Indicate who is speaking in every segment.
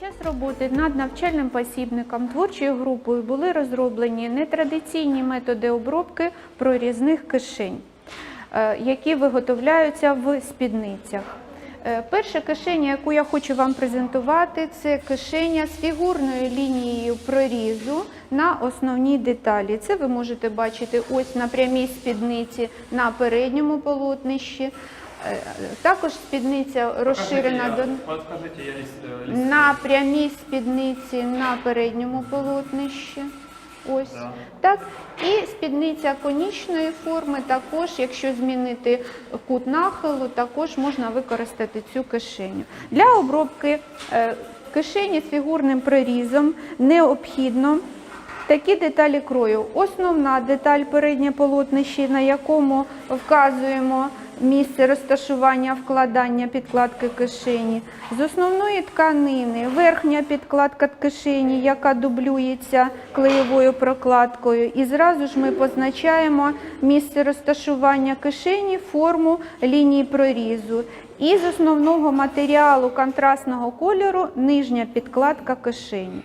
Speaker 1: Час роботи над навчальним посібником творчою групою були розроблені нетрадиційні методи обробки прорізних кишень, е, які виготовляються в спідницях. Е, Перша кишеня, яку я хочу вам презентувати, це кишеня з фігурною лінією прорізу на основній деталі. Це ви можете бачити ось на прямій спідниці на передньому полотнищі. Е, Також спідниця розширена до.
Speaker 2: Лист.
Speaker 1: На прямій спідниці на передньому полотнищі. Ось
Speaker 2: Да.
Speaker 1: так. І спідниця конічної форми також, якщо змінити кут нахилу, також можна використати цю кишеню. Для обробки е, кишені з фігурним прорізом необхідно такі деталі крою. Основна деталь переднє полотнище, на якому вказуємо місце розташування вкладання підкладки кишені. З основної тканини верхня підкладка кишені, яка дублюється клеєвою прокладкою. І зразу ж ми позначаємо місце розташування кишені, форму лінії прорізу. І з основного матеріалу контрастного кольору нижня підкладка кишені.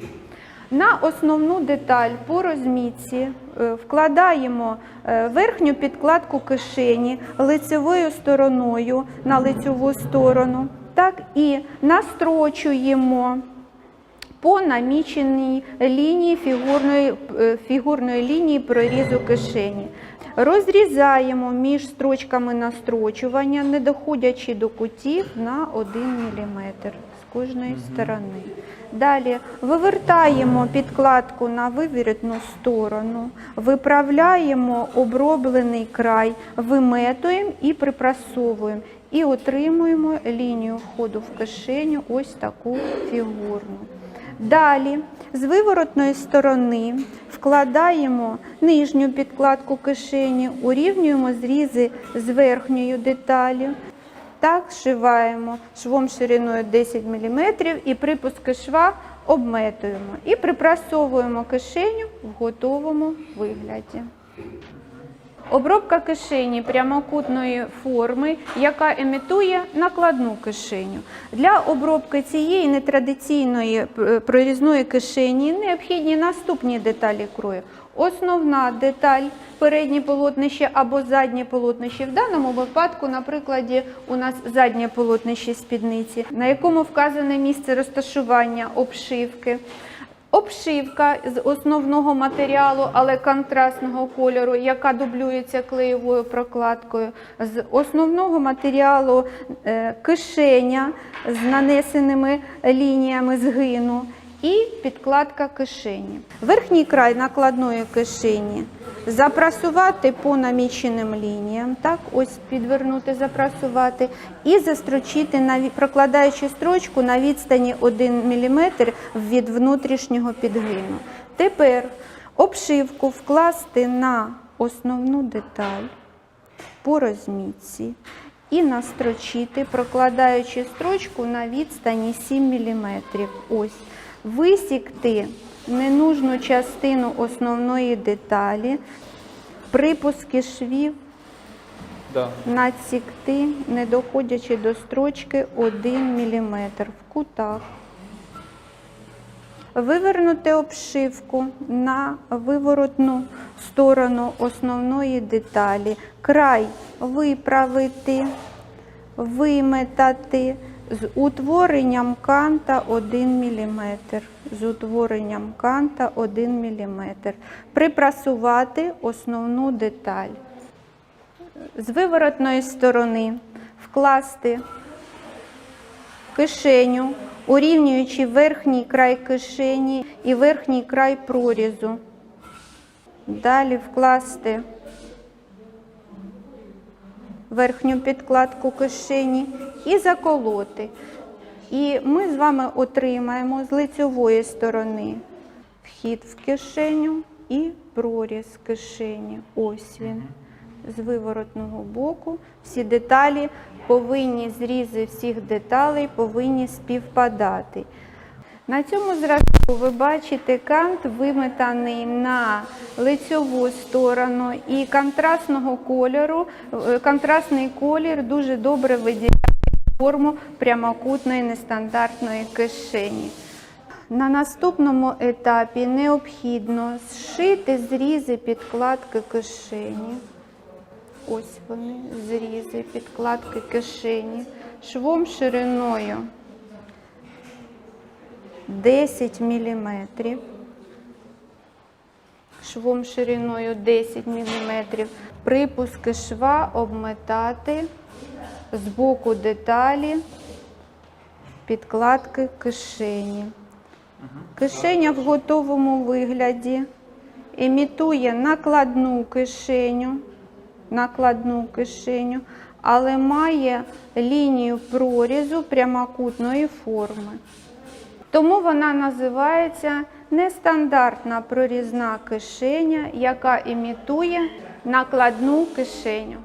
Speaker 1: На основну деталь по розмітці е, вкладаємо е, верхню підкладку кишені лицевою стороною на лицеву сторону, так і настрочуємо по наміченій лінії фігурної, е, фігурної лінії прорізу кишені. Розрізаємо між строчками настрочування, не доходячи до кутів на 1 мм з кожної сторони. Далі вивертаємо підкладку на виворітну сторону, виправляємо оброблений край, виметуємо і припрасовуємо. І отримуємо лінію входу в кишеню ось таку фігурну. Далі з виворотної сторони вкладаємо нижню підкладку кишені, урівнюємо зрізи з верхньою деталі. Так, зшиваємо швом шириною 10 мм і припуски шва обметуємо. І припрасовуємо кишеню в готовому вигляді. Обробка кишені прямокутної форми, яка імітує накладну кишеню. Для обробки цієї нетрадиційної е, прорізної кишені необхідні наступні деталі крою. Основна деталь переднє полотнище або заднє полотнище. В даному випадку, на прикладі, у нас заднє полотнище спідниці, на якому вказане місце розташування обшивки. Обшивка з основного матеріалу, але контрастного кольору, яка дублюється клеєвою прокладкою. З основного матеріалу е, кишеня з нанесеними лініями згину і підкладка кишені. Верхній край накладної кишені запрасувати по наміченим лініям, так, ось підвернути, запрасувати і застрочити, прокладаючи строчку на відстані 1 мм від внутрішнього підгину. Тепер обшивку вкласти на основну деталь по розмітці і настрочити, прокладаючи строчку на відстані 7 мм. Ось. Висікти ненужну частину основної деталі, припуски швів
Speaker 2: Да.
Speaker 1: надсікти, не доходячи до строчки 1 мм в кутах. Вивернути обшивку на виворотну сторону основної деталі. Край виправити, виметати з утворенням канта 1 мм. З утворенням канта 1 мм. Припрасувати основну деталь з виворотної сторони вкласти кишеню, урівнюючи верхній край кишені і верхній край прорізу. Далі вкласти верхню підкладку кишені і заколоти. І ми з вами отримаємо з лицьової сторони вхід в кишеню і проріз кишені. Ось він. З виворотного боку. Всі деталі повинні, зрізи всіх деталей повинні співпадати. На цьому зразку ви бачите кант виметаний на лицьову сторону і контрастного кольору. е, Контрастний колір дуже добре виділяє форму прямокутної нестандартної кишені. На наступному етапі необхідно зшити зрізи підкладки кишені. Ось вони, зрізи підкладки кишені. Швом шириною 10 мм. Швом шириною 10 мм. Припуски шва обметати з боку деталі підкладки кишені. Кишеня в готовому вигляді імітує накладну кишеню, накладну кишеню, але має лінію прорізу прямокутної форми. Тому вона називається нестандартна прорізна кишеня, яка імітує накладну кишеню.